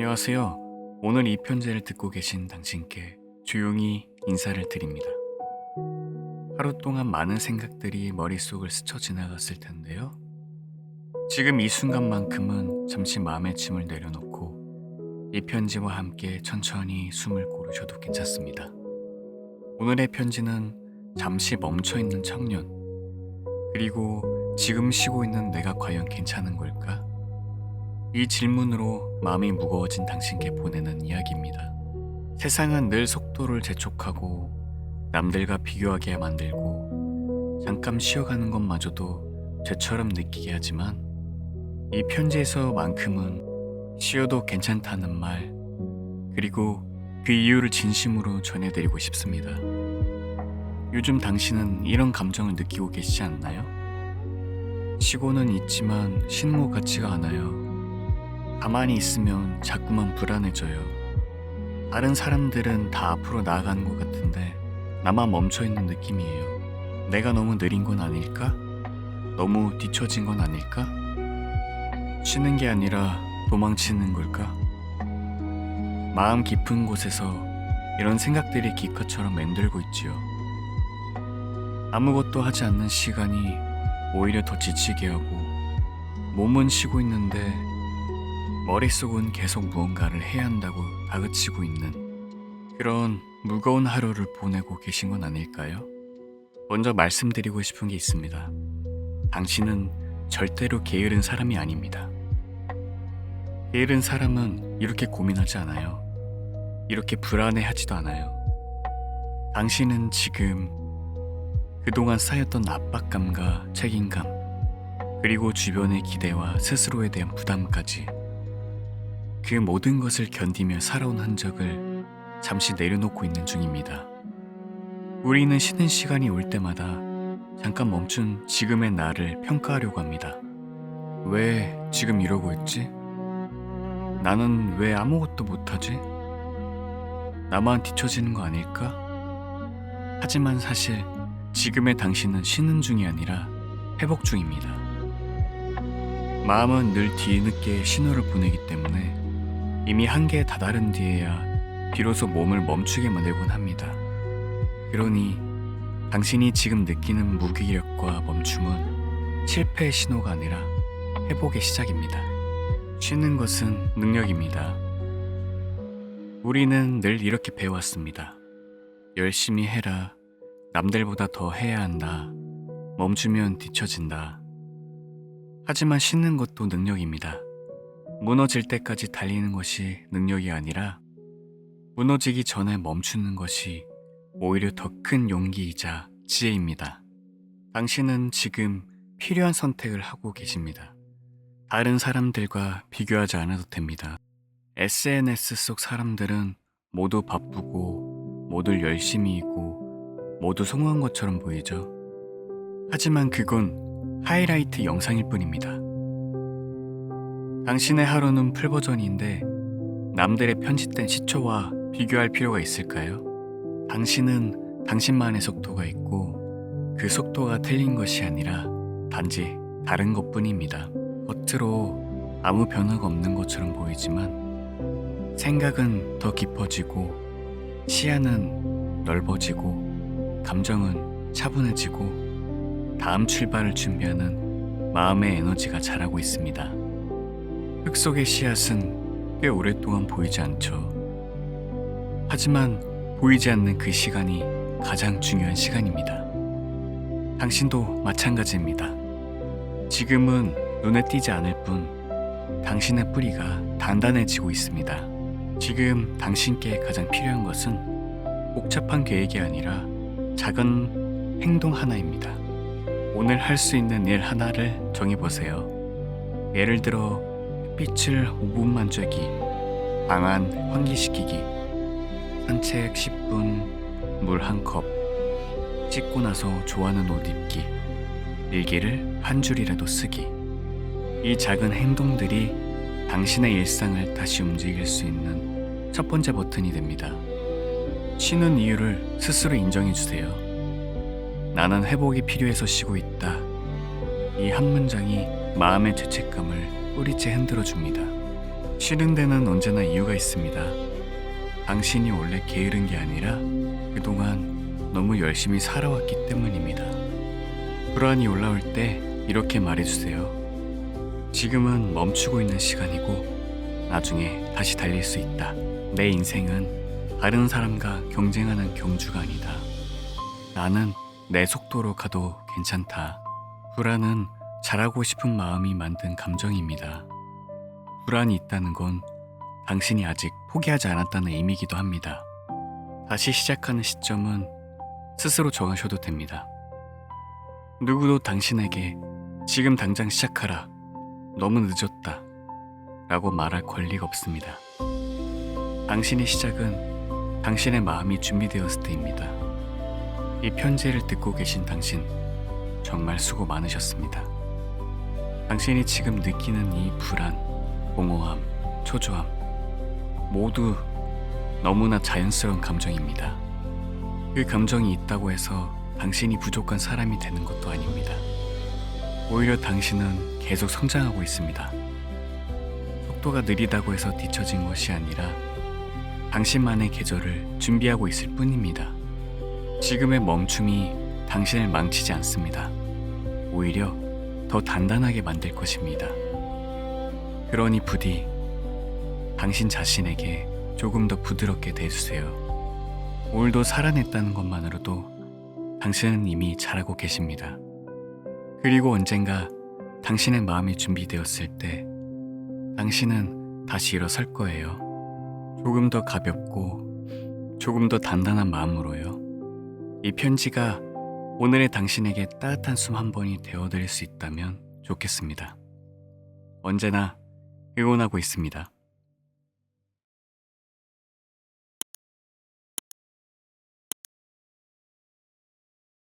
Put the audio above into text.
안녕하세요. 오늘 이 편지를 듣고 계신 당신께 조용히 인사를 드립니다. 하루 동안 많은 생각들이 머릿속을 스쳐 지나갔을 텐데요. 지금 이 순간만큼은 잠시 마음의 짐을 내려놓고 이 편지와 함께 천천히 숨을 고르셔도 괜찮습니다. 오늘의 편지는 잠시 멈춰 있는 청년, 그리고 지금 쉬고 있는 내가 과연 괜찮은 걸까? 이 질문으로 마음이 무거워진 당신께 보내는 이야기입니다. 세상은 늘 속도를 재촉하고 남들과 비교하게 만들고 잠깐 쉬어가는 것마저도 죄처럼 느끼게 하지만 이 편지에서만큼은 쉬어도 괜찮다는 말 그리고 그 이유를 진심으로 전해드리고 싶습니다. 요즘 당신은 이런 감정을 느끼고 계시지 않나요? 쉬고는 있지만 쉬는 것 같지가 않아요. 가만히 있으면 자꾸만 불안해져요. 다른 사람들은 다 앞으로 나아가는 것 같은데 나만 멈춰 있는 느낌이에요. 내가 너무 느린 건 아닐까? 너무 뒤처진 건 아닐까? 쉬는 게 아니라 도망치는 걸까? 마음 깊은 곳에서 이런 생각들이 기껏처럼 맴돌고 있지요. 아무것도 하지 않는 시간이 오히려 더 지치게 하고 몸은 쉬고 있는데 머릿속은 계속 무언가를 해야 한다고 다그치고 있는 그런 무거운 하루를 보내고 계신 건 아닐까요? 먼저 말씀드리고 싶은 게 있습니다. 당신은 절대로 게으른 사람이 아닙니다. 게으른 사람은 이렇게 고민하지 않아요. 이렇게 불안해하지도 않아요. 당신은 지금 그동안 쌓였던 압박감과 책임감, 그리고 주변의 기대와 스스로에 대한 부담까지 그 모든 것을 견디며 살아온 흔적을 잠시 내려놓고 있는 중입니다. 우리는 쉬는 시간이 올 때마다 잠깐 멈춘 지금의 나를 평가하려고 합니다. 왜 지금 이러고 있지? 나는 왜 아무것도 못하지? 나만 뒤처지는 거 아닐까? 하지만 사실 지금의 당신은 쉬는 중이 아니라 회복 중입니다. 마음은 늘 뒤늦게 신호를 보내기 때문에 이미 한계에 다다른 뒤에야 비로소 몸을 멈추게 만들곤 합니다. 그러니 당신이 지금 느끼는 무기력과 멈춤은 실패의 신호가 아니라 회복의 시작입니다. 쉬는 것은 능력입니다. 우리는 늘 이렇게 배워왔습니다. 열심히 해라. 남들보다 더 해야 한다. 멈추면 뒤처진다. 하지만 쉬는 것도 능력입니다. 무너질 때까지 달리는 것이 능력이 아니라 무너지기 전에 멈추는 것이 오히려 더 큰 용기이자 지혜입니다. 당신은 지금 필요한 선택을 하고 계십니다. 다른 사람들과 비교하지 않아도 됩니다. SNS 속 사람들은 모두 바쁘고 모두 열심히 있고 모두 성공한 것처럼 보이죠. 하지만 그건 하이라이트 영상일 뿐입니다. 당신의 하루는 풀 버전인데 남들의 편집된 시초와 비교할 필요가 있을까요? 당신은 당신만의 속도가 있고 그 속도가 틀린 것이 아니라 단지 다른 것 뿐입니다. 겉으로 아무 변화가 없는 것처럼 보이지만 생각은 더 깊어지고 시야는 넓어지고 감정은 차분해지고 다음 출발을 준비하는 마음의 에너지가 자라고 있습니다. 흙 속의 씨앗은 꽤 오랫동안 보이지 않죠. 하지만 보이지 않는 그 시간이 가장 중요한 시간입니다. 당신도 마찬가지입니다. 지금은 눈에 띄지 않을 뿐 당신의 뿌리가 단단해지고 있습니다. 지금 당신께 가장 필요한 것은 복잡한 계획이 아니라 작은 행동 하나입니다. 오늘 할 수 있는 일 하나를 정해보세요. 예를 들어 햇빛을 5분 만 쬐기, 방안 환기시키기, 산책 10분, 물 한 컵, 씻고 나서 좋아하는 옷 입기, 일기를 한 줄이라도 쓰기. 이 작은 행동들이 당신의 일상을 다시 움직일 수 있는 첫 번째 버튼이 됩니다. 쉬는 이유를 스스로 인정해 주세요. 나는 회복이 필요해서 쉬고 있다. 이 한 문장이 마음의 죄책감을 뿌리째 흔들어 줍니다. 싫은 데는 언제나 이유가 있습니다. 당신이 원래 게으른 게 아니라 그동안 너무 열심히 살아왔기 때문입니다. 불안이 올라올 때 이렇게 말해주세요. 지금은 멈추고 있는 시간이고 나중에 다시 달릴 수 있다. 내 인생은 다른 사람과 경쟁하는 경주가 아니다. 나는 내 속도로 가도 괜찮다. 불안은 잘하고 싶은 마음이 만든 감정입니다. 불안이 있다는 건 당신이 아직 포기하지 않았다는 의미이기도 합니다. 다시 시작하는 시점은 스스로 정하셔도 됩니다. 누구도 당신에게 지금 당장 시작하라. 너무 늦었다. 라고 말할 권리가 없습니다. 당신의 시작은 당신의 마음이 준비되었을 때입니다. 이 편지를 듣고 계신 당신, 정말 수고 많으셨습니다. 당신이 지금 느끼는 이 불안, 공허함, 초조함, 모두 너무나 자연스러운 감정입니다. 그 감정이 있다고 해서 당신이 부족한 사람이 되는 것도 아닙니다. 오히려 당신은 계속 성장하고 있습니다. 속도가 느리다고 해서 뒤처진 것이 아니라 당신만의 계절을 준비하고 있을 뿐입니다. 지금의 멈춤이 당신을 망치지 않습니다. 오히려 더 단단하게 만들 것입니다. 그러니 부디 당신 자신에게 조금 더 부드럽게 대해주세요. 오늘도 살아냈다는 것만으로도 당신은 이미 잘하고 계십니다. 그리고 언젠가 당신의 마음이 준비되었을 때 당신은 다시 일어설 거예요. 조금 더 가볍고 조금 더 단단한 마음으로요. 이 편지가 오늘의 당신에게 따뜻한 숨 한 번이 되어드릴 수 있다면 좋겠습니다. 언제나 응원하고 있습니다.